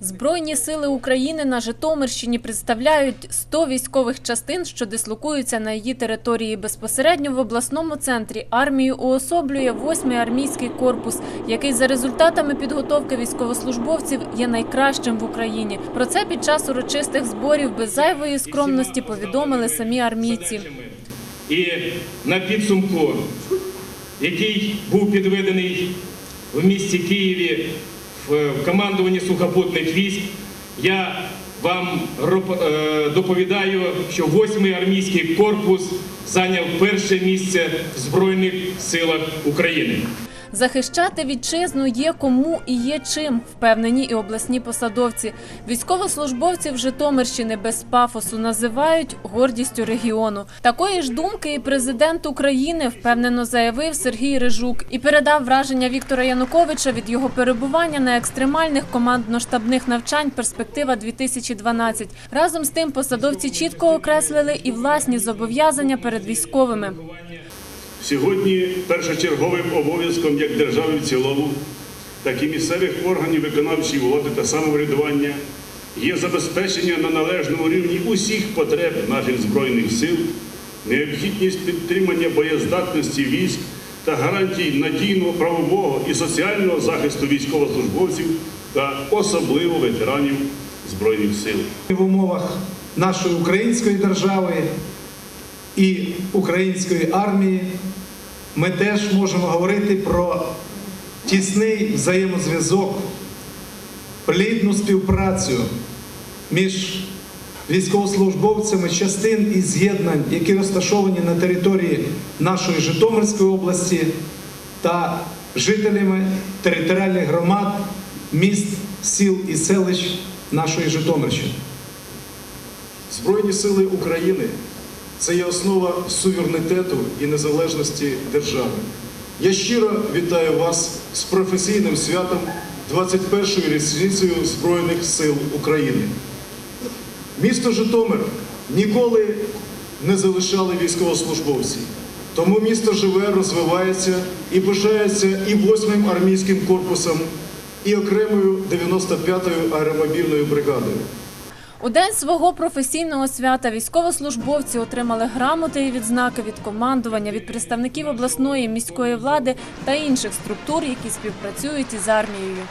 Збройні сили України на Житомирщині представляють 100 військових частин, що дислокуються на її території. Безпосередньо в обласному центрі армію уособлює 8-й армійський корпус, який за результатами підготовки військовослужбовців є найкращим в Україні. Про це під час урочистих зборів без зайвої скромності повідомили самі армійці. І на підсумку, який був підведений в місті Києві в командуванні сухопутних військ, я вам е, доповідаю, що 8-й армійський корпус зайняв перше місце в Збройних силах України. Захищати вітчизну є кому і є чим, впевнені і обласні посадовці. Військовослужбовців Житомирщини без пафосу називають гордістю регіону. Такої ж думки і президент України впевнено заявив Сергій Рижук і передав враження Віктора Януковича від його перебування на екстремальних командно-штабних навчань Перспектива 2012 Разом з тим посадовці чітко окреслили і власні зобов'язання перед військовими. Сьогодні першочерговим обов'язком як держави в цілому, так і місцевих органів виконавчої влади та самоврядування є забезпечення на належному рівні усіх потреб наших Збройних сил, необхідність підтримання боєздатності військ та гарантій надійного правового і соціального захисту військовослужбовців та особливо ветеранів Збройних сил. в умовах нашої української держави і української армії ми теж можемо говорити про тісний взаємозв'язок, плідну співпрацю між військовослужбовцями частин і з'єднань, які розташовані на території нашої Житомирської області та жителями територіальних громад, міст, сіл і селищ нашої Житомирщини. Збройні сили України це є основа суверенітету і незалежності держави. Я щиро вітаю вас з професійним святом 21-ї річницею Збройних сил України. Місто Житомир ніколи не залишали військовослужбовці. Тому місто живе, розвивається і пишається і 8-м армійським корпусом, і окремою 95-ю аеромобільною бригадою. У день свого професійного свята військовослужбовці отримали грамоти і відзнаки від командування, від представників обласної міської влади та інших структур, які співпрацюють із армією.